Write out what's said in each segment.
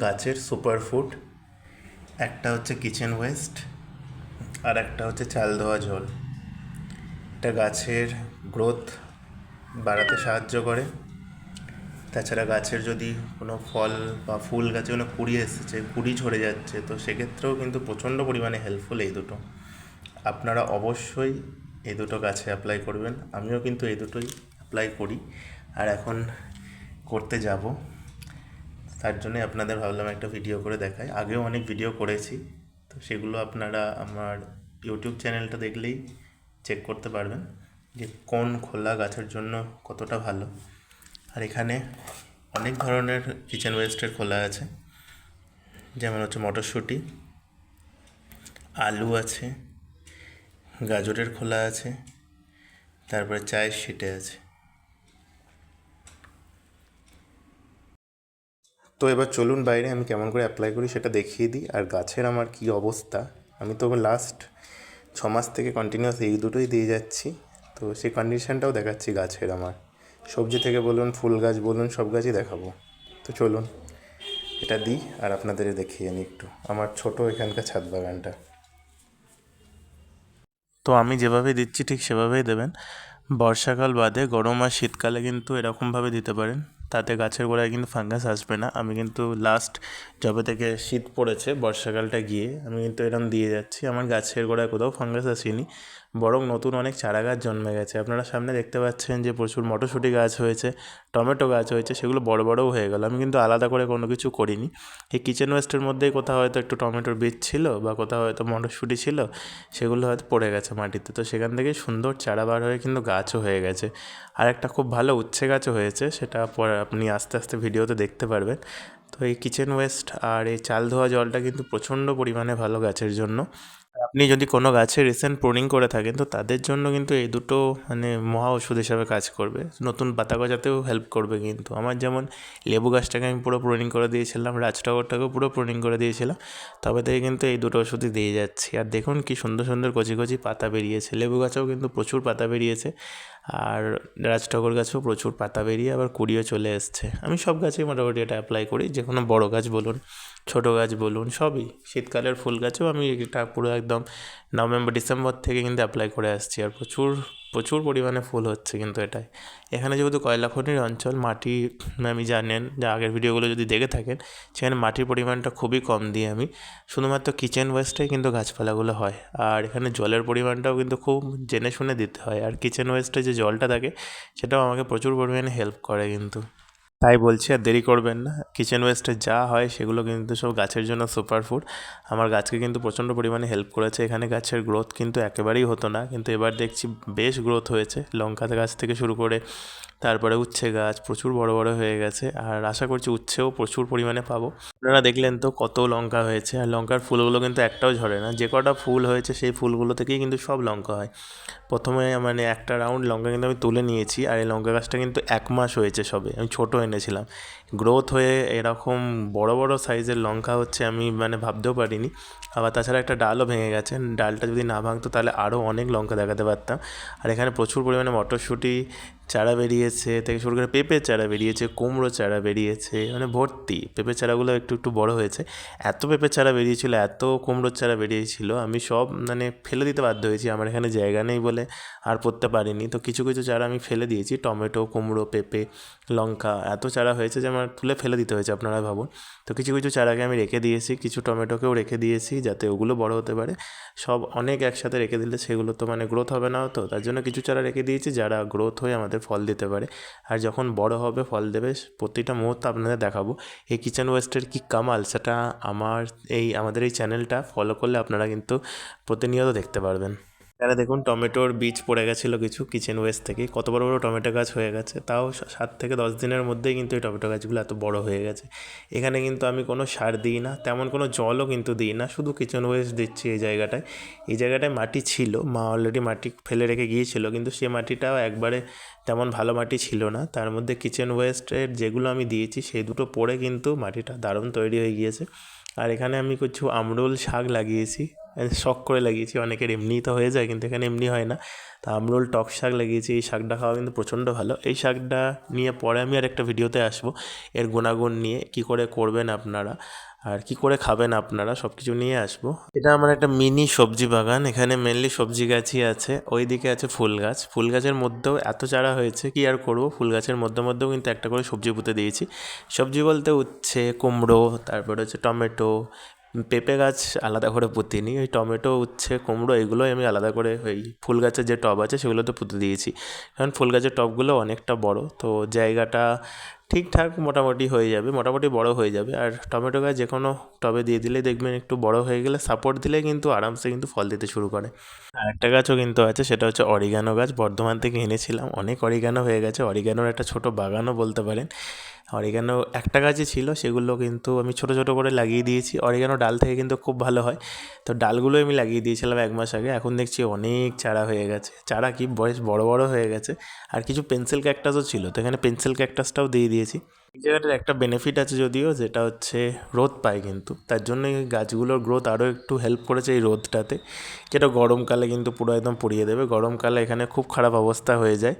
গাছের super food একটা হচ্ছে কিচেন ওয়েস্ট আর একটা হচ্ছে চাল ধোয়া জল এটা গাছের গ্রোথ বাড়াতে সাহায্য করে। তাছাড়া গাছের যদি কোনো ফল বা ফুল গাছে কোনো কুড়ি এসেছে, কুড়ি ঝরে যাচ্ছে, তো সেক্ষেত্রেও কিন্তু প্রচণ্ড পরিমাণে হেল্পফুল এই দুটো। আপনারা অবশ্যই এই দুটো গাছে অ্যাপ্লাই করবেন। আমিও কিন্তু এই দুটোই অ্যাপ্লাই করি। আর এখন করতে যাব। তার জন্যই আপনাদের ভাবলাম একটা ভিডিও করে দেখাই। আগেও অনেক ভিডিও করেছি। তো সেগুলো আপনারা আমার ইউটিউব চ্যানেলটা দেখলেই চেক করতে পারবেন যে কোন খোলা গাছের জন্য কতটা ভালো। আর এখানে অনেক ধরনের কিচেন ওয়েস্টের খোলা আছে। যেমন হচ্ছে মটরশুঁটি, আলু আছে, গাজরের খোলা আছে, তারপরে চায়ের শিটে আছে। তো এবার চলুন বাইরে, আমি কেমন করে অ্যাপ্লাই করি সেটা দেখিয়ে দিই। আর গাছের আমার কি অবস্থা? আমি তো লাস্ট ছ মাস থেকে কন্টিনিউয়াস এই দুটোই দিয়ে যাচ্ছি। তো সেই কন্ডিশনটাও দেখাচ্ছি গাছের আমার। সবজি থেকে বলুন, ফুল গাছ বলুন, সব গাছই দেখাবো। তো চলুন, এটা দিই আর আপনাদের দেখিয়ে নিই একটু। আমার ছোট এখানকার ছাদ বাগানটা। তো আমি যেভাবে দিচ্ছি ঠিক সেভাবেই দেবেন। বর্ষাকাল বাদে গরম আর শীতকালে কিন্তু এরকমভাবে দিতে পারেন। তাতে গাছের গোড়ায় কিন্তু ফাঙ্গাস আসবে না। আমি কিন্তু লাস্ট যবে থেকে শীত পড়েছে, বর্ষাকালটা গিয়ে আমি কিন্তু এরকম দিয়ে যাচ্ছি। আমার গাছের গোড়ায় কোথাও ফাঙ্গাস আসেনি, বরং নতুন অনেক চারা গাছ জন্মে গেছে। আপনারা সামনে দেখতে পাচ্ছেন যে প্রচুর মটরশুঁটি গাছ হয়েছে, টমেটো গাছ হয়েছে, সেগুলো বড় বড়ও হয়ে গেল। আমি কিন্তু আলাদা করে কোনো কিছু করিনি। এই কিচেন ওয়েস্টের মধ্যেই কোথাও হয়তো একটু টমেটোর বীজ ছিল, বা কোথাও হয়তো মটরশুঁটি ছিল, সেগুলো হয়তো পড়ে গেছে মাটিতে। তো সেখান থেকে সুন্দর চারা বার হয়ে কিন্তু গাছও হয়ে গেছে। আর একটা খুব ভালো উচ্ছে গাছও হয়েছে, সেটা পরে আপনি আস্তে আস্তে ভিডিওতে দেখতে পারবেন। তো এই কিচেন ওয়েস্ট আর এই চাল ধোয়া জলটা কিন্তু প্রচণ্ড পরিমাণে ভালো গাছের জন্য। আপনি যদি কোনো গাছে রিসেন্ট প্রুনিং করে থাকেন, তো তাদের জন্য কিন্তু এই দুটো মানে মহা ওষুধ হিসাবে কাজ করবে। নতুন পাতা গজাতেও হেল্প করবে কিন্তু। আমার যেমন লেবু গাছটাকে আমি পুরো প্রুনিং করে দিয়েছিলাম, রাজটগরটাকেও পুরো প্রুনিং করে দিয়েছিলাম। তবে থেকে কিন্তু এই দুটো ওষুধই দিয়ে যাচ্ছি। আর দেখুন কি সুন্দর সুন্দর কচি কচি পাতা বেরিয়েছে। লেবু গাছেও কিন্তু প্রচুর পাতা বেরিয়েছে। আর রাজটগর গাছেও প্রচুর পাতা বেরিয়ে আবার কুড়িও চলে এসছে। আমি সব গাছেই মোটামুটি এটা অ্যাপ্লাই করি, যে কোনো বড়ো গাছ বলুন, ছোটো গাছ বলুন, সবই। শীতকালের ফুল গাছেও আমি এটা পুরো একদম নভেম্বর ডিসেম্বর থেকে কিন্তু অ্যাপ্লাই করে আসছি। আর প্রচুর প্রচুর পরিমাণে ফুল হচ্ছে কিন্তু এটাই। এখানে যেহেতু কয়লা খনির অঞ্চল, মাটি, আমি জানেন যে আগের ভিডিওগুলো যদি দেখে থাকেন, সেখানে মাটির পরিমাণটা খুবই কম দিই আমি, শুধুমাত্র কিচেন ওয়েস্টেই কিন্তু গাছপালাগুলো হয়। আর এখানে জলের পরিমাণটাও কিন্তু খুব জেনে শুনে দিতে হয়। আর কিচেন ওয়েস্টে যে জলটা থাকে, সেটাও আমাকে প্রচুর পরিমাণে হেল্প করে কিন্তু। তাই বলছি আর দেরি করবেন না। কিচেন ওয়েস্টে যা হয় সেগুলো কিন্তু সব গাছের জন্য সুপার ফুড আমার গাছকে কিন্তু প্রচণ্ড পরিমাণে হেল্প করেছে। এখানে গাছের গ্রোথ কিন্তু একেবারেই হতো না। কিন্তু এবার দেখছি বেশ গ্রোথ হয়েছে। লঙ্কা গাছ থেকে শুরু করে তারপরে উচ্ছে গাছ প্রচুর বড় বড় হয়ে গেছে আর আশা করছি উচ্ছেও প্রচুর পরিমাণে পাবো। আপনারা দেখলেন তো কত লঙ্কা হয়েছে আর লঙ্কার ফুলগুলো কিন্তু একটাও ঝরে না। যে কটা ফুল হয়েছে সেই ফুলগুলো থেকেই কিন্তু সব লঙ্কা হয়। প্রথমে মানে একটা রাউন্ড লঙ্কা কিন্তু আমি তুলে নিয়েছি আর এই লঙ্কা গাছটা কিন্তু এক মাস হয়েছে সবে। আমি ছোটো এনেছিলাম। গ্রোথ হয়ে এরকম বড় বড় সাইজের লঙ্কা হচ্ছে আমি মানে ভাবতেও পারিনি। আবার তাছাড়া একটা ডালও ভেঙে গেছে। ডালটা যদি না ভাঙতো তাহলে আরও অনেক লঙ্কা দেখাতে পারতাম। আর এখানে প্রচুর পরিমাণে মটরশুঁটি চারা বেরিয়েছে, থেকে শুরু করে পেঁপের চারা বেরিয়েছে কুমড়ো চারা বেরিয়েছে মানে ভর্তি। পেঁপের চারাগুলো একটু একটু বড় হয়েছে। এত পেঁপের চারা বেরিয়েছিল, এত কুমড়োর চারা বেরিয়েছিল, আমি সব মানে ফেলে দিতে বাধ্য হয়েছি। আমার এখানে জায়গা নেই বলে আর পড়তে পারিনি। তো কিছু কিছু চারা আমি ফেলে দিয়েছি, টমেটো, কুমড়ো, পেঁপে, লঙ্কা, এত চারা হয়েছে যে আমার তুলে ফেলে দিতে হয়েছে, আপনারা ভাবুন। তো কিছু কিছু চারাকে আমি রেখে দিয়েছি, কিছু টমেটোকেও রেখে দিয়েছি যাতে ওগুলো বড় হতে পারে। সব অনেক একসাথে রেখে দিলে সেগুলো তো মানে গ্রোথ হবে না তো, তার জন্য কিছু চারা রেখে দিয়েছি, যারা গ্রোথ হয়ে আমাদের ফল দিতে পারে। আর যখন বড় হবে ফল দেবে, প্রতিটা মুহূর্ত আপনাদের দেখাবো। এই কিচেন ওয়েস্টের কি কামাল? সেটা আমার এই, আমাদের এই চ্যানেলটা ফলো করলে আপনারা কিন্তু প্রতিনিয়ত দেখতে পারবেন। এখানে দেখুন, টমেটোর বীজ পড়ে গেছিল কিছু কিচেন ওয়েস্ট থেকে। কত বড় বড় টমেটো গাছ হয়ে গেছে, তাও সাত থেকে দশ দিনের মধ্যেই কিন্তু এই টমেটো গাছগুলো এত বড় হয়ে গেছে। এখানে কিন্তু আমি কোনো সার দিই না, তেমন কোনো জলও কিন্তু দিই না, শুধু কিচেন ওয়েস্ট দিচ্ছি এই জায়গাটায়। এই জায়গাটায় মাটি ছিল, মা অলরেডি মাটি ফেলে রেখে গিয়েছিল, কিন্তু সে মাটিটাও একবারে তেমন ভালো মাটি ছিল না। তার মধ্যে কিচেন ওয়েস্টের যেগুলো আমি দিয়েছি, সেই দুটো পড়ে কিন্তু মাটিটা দারুণ তৈরি হয়ে গিয়েছে। আর এখানে আমি কিছু আমরুল শাক লাগিয়েছি। শখ করে লাগিয়েছি। অনেকের এমনিই তো হয়ে যায়, কিন্তু এখানে এমনি হয় না। তা আমরোল টক শাক লাগিয়েছি, এই শাকটা খাওয়া কিন্তু প্রচণ্ড ভালো। এই শাকটা নিয়ে পরে আমি আর একটা ভিডিওতে আসব, এর গুণাগুণ নিয়ে, কি করে করবেন আপনারা, আর কি করে খাবেন আপনারা সব কিছু নিয়ে আসব। এটা আমার একটা মিনি সবজি বাগান, এখানে মেনলি সবজি গাছই আছে ওই দিকে আছে ফুল গাছ। ফুল গাছের মধ্যেও এত চারা হয়েছে, কি আর করব? ফুল গাছের মধ্যে মধ্যেও কিন্তু একটা করে সবজি পুঁতে দিয়েছি। সবজি বলতে উচ্ছে, কুমড়ো, তারপরে হচ্ছে টমেটো পেঁপে গাছ আলাদা করে পুঁতিনি ওই টমেটো, উচ্ছে, কুমড়ো এগুলোই আমি আলাদা করে ওই ফুল গাছের যে টব আছে সেগুলোতে পুঁতে দিয়েছি। কারণ ফুল গাছের টবগুলো অনেকটা বড়, তো জায়গাটা ঠিকঠাক মোটামুটি হয়ে যাবে, মোটামুটি বড় হয়ে যাবে। আর টমেটো গাছ যে কোনো টবে দিয়ে দিলে দেখবেন একটু বড় হয়ে গেলে সাপোর্ট দিলে কিন্তু আরামসে কিন্তু ফল দিতে শুরু করে। আর একটা গাছও কিন্তু আছে, সেটা হচ্ছে অরিগানো গাছ। বর্ধমান থেকে এনেছিলাম, অনেক অরিগানো হয়ে গেছে। অরিগানোর একটা ছোট বাগানও বলতে পারেন। অরিগানো একটা গাছই ছিল, সেগুলো কিন্তু আমি ছোট ছোট করে লাগিয়ে দিয়েছি। অরিগানো ডাল থেকে কিন্তু খুব ভালো হয়। তো ডালগুলো আমি লাগিয়ে দিয়েছিলাম এক মাস আগে। এখন দেখছি অনেক চারা হয়ে গেছে। চারা কি বয়স বড় বড় হয়ে গেছে। আর কিছু পেন্সিল ক্যাকটাসও ছিল। তো এখানে পেন্সিল ক্যাকটাসটাও দিয়ে দিয়েছি। এই জায়গাটার একটা বেনিফিট আছে যদিও, যেটা হচ্ছে রোদ পায় কিন্তু। তার জন্য এই গাছগুলোর গ্রোথ আরও একটু হেল্প করেছে এই রোদটাতে। যেটা গরমকালে কিন্তু পুরো একদম পুড়িয়ে দেবে। গরমকালে এখানে খুব খারাপ অবস্থা হয়ে যায়।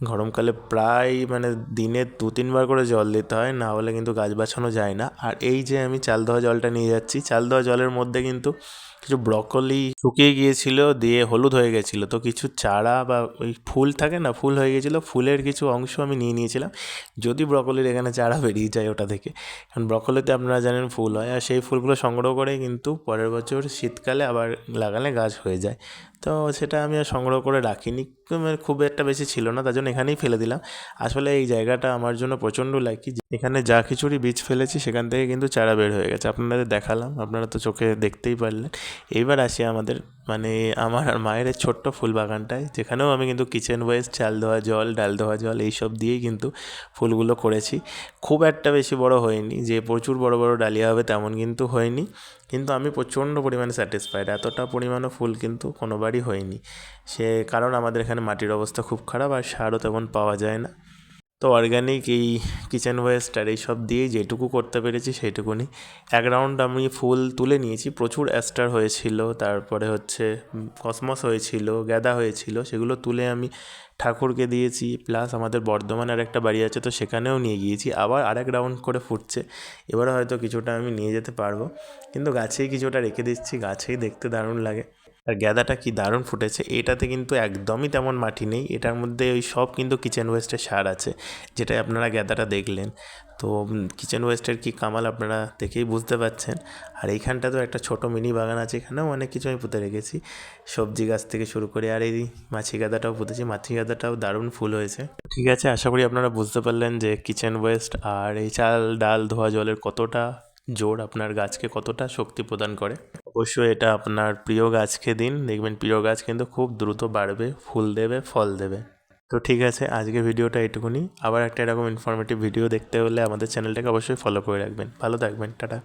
গরমকালে প্রায় মানে দিনে দু তিনবার করে জল দিতে হয়, না হলে কিন্তু গাছ বাছানো যায় না। আর এই যে আমি চাল দেওয়া জলটা নিয়ে যাচ্ছি চাল দেওয়া জলের মধ্যে কিন্তু কিছু ব্রকলি শুকিয়ে গিয়েছিল, দিয়ে হলুদ হয়ে গেছিল। তো কিছু চারা বা ওই ফুল থাকে না, ফুল হয়ে গেছিল, ফুলের কিছু অংশ আমি নিয়ে নিয়েছিলাম। যদি ব্রকলির এখানে চারা বেরিয়ে যায় ওটা থেকে। কারণ ব্রকলিতে আপনারা জানেন ফুল হয়, আর সেই ফুলগুলো সংগ্রহ করে কিন্তু পরের বছর শীতকালে আবার লাগালে গাছ হয়ে যায়। তো সেটা আমি আর সংগ্রহ করে রাখিনি। মানে খুব একটা বেশি ছিল না, তার জন্য এখানেই ফেলে দিলাম। আসলে এই জায়গাটা আমার জন্য প্রচণ্ড লাকি এখানে যা কিছুরই বীজ ফেলেছি, সেখান থেকে কিন্তু চারা বের হয়ে গেছে। আপনাদের দেখালাম, আপনারা তো চোখে দেখতেই পারলেন। এইবার আসি আমাদের মানে আমার আর মায়ের ছোট্ট ফুল বাগানটায় যেখানেও আমি কিন্তু কিচেন ওয়েস্ট চাল ধোয়া জল, ডাল ধোয়া জল, এইসব দিয়েই কিন্তু ফুলগুলো করেছি। খুব একটা বেশি বড় হয়নি, যে প্রচুর বড় বড় ডালিয়া হবে তেমন কিন্তু হয়নি, কিন্তু আমি প্রচণ্ড পরিমাণে স্যাটিসফাইড এতটা পরিমাণও ফুল কিন্তু কোনোবারই হয়নি। সে কারণ আমাদের এখানে মাটির অবস্থা খুব খারাপ, আর সারও তেমন পাওয়া যায় না। তো অর্গ্যানিক এই কিচেন ওয়েস্ট আর এইসব দিয়েই যেটুকু করতে পেরেছি সেইটুকুনি। এক রাউন্ড আমি ফুল তুলে নিয়েছি, প্রচুর অ্যাস্টার হয়েছিল, তারপরে হচ্ছে কসমস হয়েছিল গ্যাদা হয়েছিল, সেগুলো তুলে আমি ঠাকুরকে দিয়েছি প্লাস আমাদের বর্ধমানের একটা বাড়ি আছে তো সেখানেও নিয়ে গিয়েছি, আবার আরেক রাউন্ড করে ফুটছে এবারে হয়তো কিছুটা আমি নিয়ে যেতে পারব। কিন্তু গাছেই কিছুটা রেখে দিচ্ছি, গাছেই দেখতে দারুণ লাগে। আর গ্যাদাটা কি দারুণ ফুটেছে, এটাতে কিন্তু একদমই তেমন মাটি নেই, এটার মধ্যে ওই সব কিন্তু কিচেন ওয়েস্টের সার আছে, যেটাই আপনারা গ্যাদাটা দেখলেন। তো কিচেন ওয়েস্টের কি কামাল আপনারা দেখেই বুঝতে পারছেন। আর এইখানটা তো একটা ছোটো মিনি বাগান আছে, এখানেও অনেক কিছু আমি পুঁতে রেখেছি। সবজি গাছ থেকে শুরু করে আর এই মাছি গাদাটাও পুঁতেছি, মাছি গাদাটাও দারুণ ফুল হয়েছে। ঠিক আছে, আশা করি আপনারা বুঝতে পারলেন যে কিচেন ওয়েস্ট আর এই চাল, ডাল, ধোয়া, জলের কতটা জোর আপনার গাছকে কতটা শক্তি প্রদান করে? অবশ্যই এটা আপনার প্রিয় গাছকে দিন। দেখবেন প্রিয় গাছ কিন্তু খুব দ্রুত বাড়বে, ফুল দেবে, ফল দেবে। তো ঠিক আছে আজকে ভিডিওটা এটুকুনি। আবার একটা এরকম ইনফরমেটিভ ভিডিও দেখতে হলে আমাদের চ্যানেলটাকে অবশ্যই ফলো করে রাখবেন। ভালো থাকবেন, টাটা।